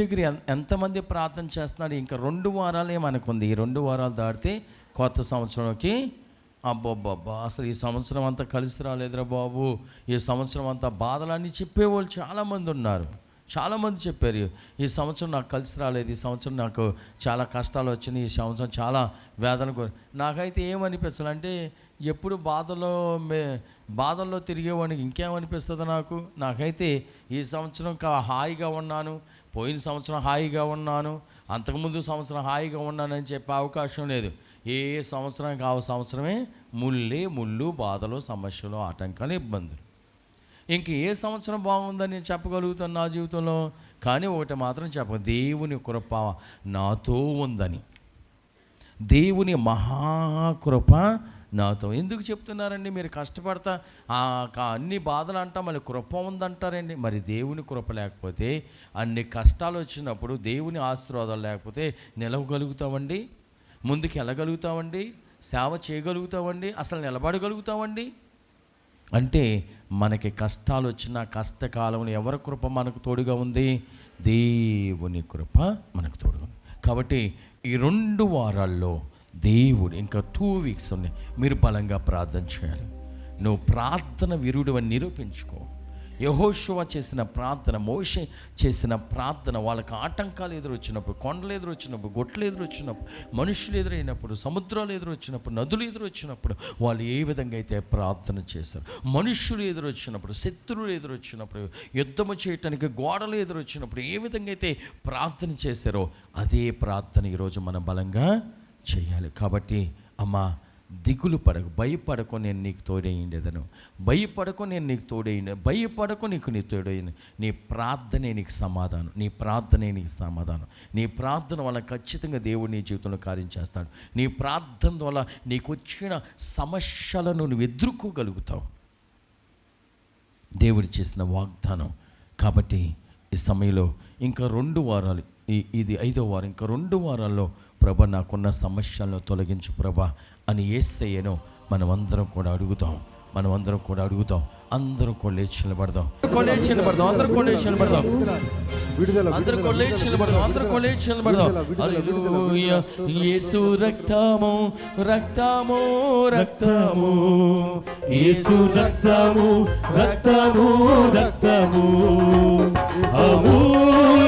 దగ్గర ఎంతమంది ప్రార్థన చేస్తున్నారు? ఇంకా రెండు వారాలే మనకుంది. ఈ రెండు వారాలు దాటితే కొత్త సంవత్సరంకి అబ్బబ్బబ్బా అసలు ఈ సంవత్సరం అంతా కలిసి రాలేదురా బాబు. ఈ సంవత్సరం అంతా బాధలన్నీ చెప్పేవాళ్ళు చాలామంది ఉన్నారు. చాలామంది చెప్పారు ఈ సంవత్సరం నాకు కలిసి రాలేదు ఈ సంవత్సరం నాకు చాలా కష్టాలు వచ్చినాయి ఈ సంవత్సరం చాలా వేదన నాకైతే ఏమనిపించాలంటే అంటే ఎప్పుడు బాధలో మే బాధల్లో తిరిగేవాడికి ఇంకేమనిపిస్తుంది నాకు? నాకైతే ఈ సంవత్సరం కా- హాయిగా ఉన్నాను పోయిన సంవత్సరం హాయిగా ఉన్నాను అంతకుముందు సంవత్సరం హాయిగా ఉన్నానని చెప్పే అవకాశం లేదు. ఏ సంవత్సరానికి ఆ సంవత్సరమే ముళ్ళే ముళ్ళు బాధలు సమస్యలు ఆటంకాలు ఇబ్బందులు. ఇంక ఏ సంవత్సరం బాగుందని నేను చెప్పగలుగుతాను నా జీవితంలో? కానీ ఒకటి మాత్రం చెప్ప దేవుని కృప నాతో ఉందని. దేవుని మహాకృప నాతో. ఎందుకు చెప్తున్నారండి? మీరు కష్టపడతా ఆ అన్ని బాధలు అంటా మళ్ళీ కృప ఉందంటారండి. మరి దేవుని కృప లేకపోతే అన్ని కష్టాలు వచ్చినప్పుడు దేవుని ఆశీర్వాదాలు లేకపోతే నిలవగలుగుతామండి? ముందుకు వెళ్ళగలుగుతామండి? సేవ చేయగలుగుతామండి? అసలు నిలబడగలుగుతామండి? అంటే మనకి కష్టాలు వచ్చిన కష్టకాలంలో ఎవరి కృప మనకు తోడుగా ఉంది? దేవుని కృప మనకు తోడుగా ఉంది. కాబట్టి ఈ రెండు వారాల్లో దేవుడు ఇంకా టూ వీక్స్ ఉన్నాయి. మీరు బలంగా ప్రార్థన చేయాలి. నువ్వు ప్రార్థన విరుడు అని నిరూపించుకో. యహోశువ చేసిన ప్రార్థన మోషే చేసిన ప్రార్థన వాళ్ళకి ఆటంకాలు ఎదురొచ్చినప్పుడు కొండలు ఎదురొచ్చినప్పుడు గొట్లు ఎదురొచ్చినప్పుడు మనుషులు ఎదురైనప్పుడు సముద్రాలు ఎదురొచ్చినప్పుడు నదులు ఎదురొచ్చినప్పుడు వాళ్ళు ఏ విధంగా అయితే ప్రార్థన చేశారు? మనుషులు ఎదురొచ్చినప్పుడు శత్రువులు ఎదురొచ్చినప్పుడు యుద్ధము చేయటానికి గోడలు ఎదురొచ్చినప్పుడు ఏ విధంగా అయితే ప్రార్థన చేశారో అదే ప్రార్థన ఈరోజు మనం బలంగా చేయాలి. కాబట్టి అమ్మా దిగులు పడకు భయపడకు నేను నీకు తోడేయండేదను. భయపడకు నేను నీకు తోడేయండి భయపడకు నీకు నీ తోడేయండి. నీ ప్రార్థనే నీకు సమాధానం నీ ప్రార్థనే నీకు సమాధానం. నీ ప్రార్థన వల్ల ఖచ్చితంగా దేవుడు నీ జీవితంలో కార్యం చేస్తాడు. నీ ప్రార్థన వల్ల నీకు వచ్చిన సమస్యలను నువ్వు ఎదుర్కోగలుగుతావు. దేవుడు చేసిన వాగ్దానం. కాబట్టి ఈ సమయంలో ఇంకా రెండు వారాలు ఈ ఇది ఐదో వారం ఇంకా రెండు వారాల్లో ప్రభ నాకున్న సమస్యలను తొలగించు ప్రభ అని ఏసయ్యను మనం అందరం కూడా అడుగుతాం. మనం అందరం కూడా అడుగుతాం. అందరం కూడా లేచి నిలబడదాం. లేచి నిలబడదాం. అందరం కూడా లేచి నిలబడదాం. విడుదల అందరూ కొల్లేచి నిలబడదాం. అందరూ కొల్లేచి నిలబడదాం. హల్లెలూయా. యేసు రక్తము రక్తము రక్తము. యేసు రక్తము రక్తము రక్తము. అమూల్యమైన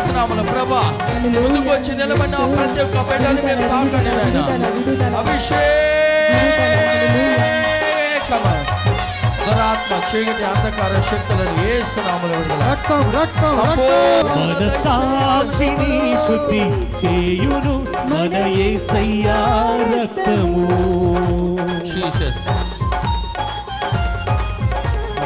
ఏసునామల ప్రభా. ముందుకు వచ్చి నిలబడిన ప్రతి ఒక్క బిడ్డని మీరు తాకండి నాయన. అభిషేకమ. దురాత్మ చీకటి అంధకార శక్తులను ఏసునామల విడుదల. రక్తం రక్తం మన సాక్షిని శుద్ధి చేయును. మన యేసయ్యా రక్తము. జీసస్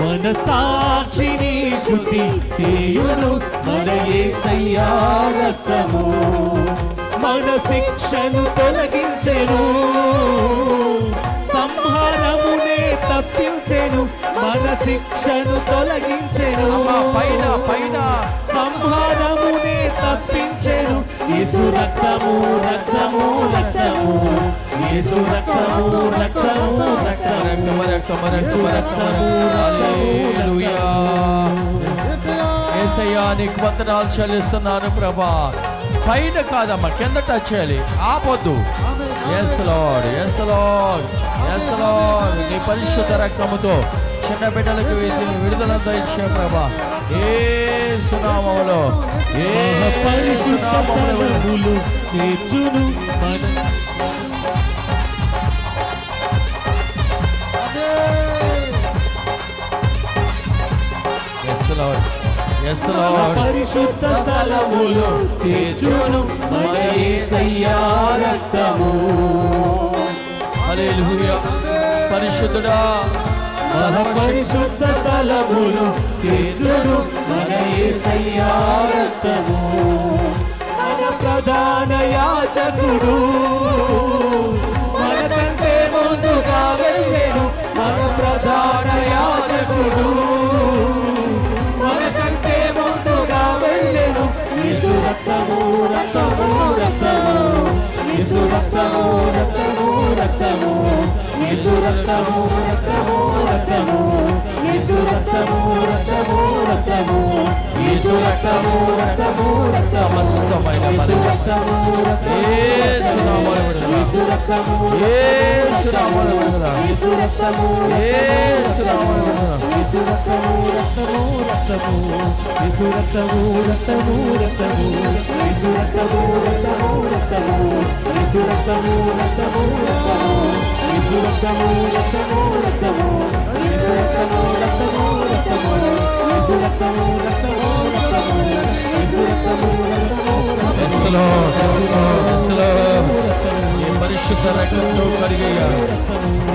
మన సాక్షిని శుద్ధి చేయును మన యేసయ్యా రక్తము. మన శిక్షను తొలగించెను. సంహారమునే తప్పించెను. మన శిక్షను తొలగించెను. పైన పైన. సంహారమునే తప్పించెను. యేసు రక్తము రక్తము రక్తము. యేసు రక్తము రక్తము రక్తము. రక్తమ రక్తమ రక్తమ రక్తమ. హల్లెలూయా. ఏసయ్యా నీకు వందనాలు చెల్లిస్తున్నాను ప్రభా. పైన కాదమ్మా కింద టచ్ చేయాలి. ఆపొద్దు. Yes lord yes lord yes lord నీ పరిశుద్ధ రక్తముతో చిన్న బిడ్డలకు విడు- విడుదలంతా ఇచ్చే ప్రభా. సునామములో. ఏ పరిశుద్ధ. స్థలములు చేర్చును మన. పరిశుద్ధ స్థలములు చేర్చును రక్తము. హల్లెలూయా పరిశుద్ధుడా. మహాపరిశుద్ధ స్థలములో చేర్చును మన యేసయ్యా రక్తము. మన ప్రధాన యాచకుడు. మనకంటే ముందుగా వెళ్ళెను మన ప్రధాన యాచకుడు. మనకంటే ముందుగా వెళ్ళెను ఇసు రక్తము రక్తము రక్తము. ఇసు రక్తము రక్తము రక్తము. ఇసు రక్తము రక్తము. రక్తము రక్తము రక్తము సమస్తమైన యేసు బలం. రక్తము యేసు నామములో విడుదల. యేసు రక్తము యేసు నామములో విడుదల. యేసు రక్తము యేసు నామములో విడుదల. యేసు రక్తము రక్తము రక్తము యేసు రక్తము రక్తము రక్తము యేసు రక్తము రక్తము రక్తము యేసు రక్తము రక్తము రక్తము యేసు రక్తము రక్తము రక్తము ఈ పరిశుద్ధ రక్తంతో కరిగయ్యా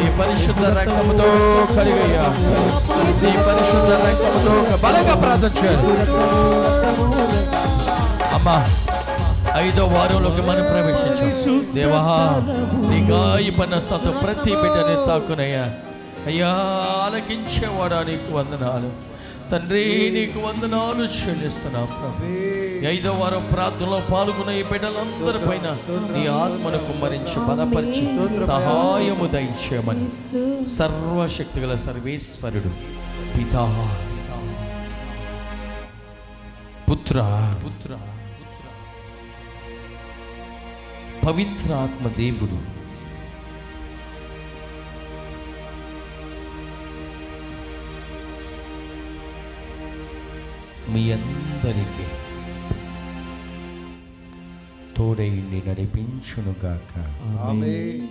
ఈ పరిశుద్ధ రక్తముతో కరిగయ్యా ఈ పరిశుద్ధ రక్తంతో బలంగా ప్రార్థన చేయాలి. అమ్మా ఐదో వారంలోకి మనం ప్రవేశించాం. దేవా నీ గాయపడిన స్థత ప్రతి బిడ్డని తాకునయ్యా. అయ్యా ఆలకించేవాడా నీకు వందనాలు. తండ్రి నీకు వందనాలు చెల్లిస్తున్నాం ఐదో వారం ప్రార్థనలో పాల్గొన్న ఈ బిడ్డలందరి పైన నీ ఆత్మను కుమ్మరించి బలపరిచి సహాయము దయచేయమని సర్వశక్తి గల సర్వేశ్వరుడు పితా. పుత్ర. పుత్ర. పవిత్రాత్మ దేవుడు. మీ అందరికీ. తోడైండి నడిపించునుగాక. ఆమె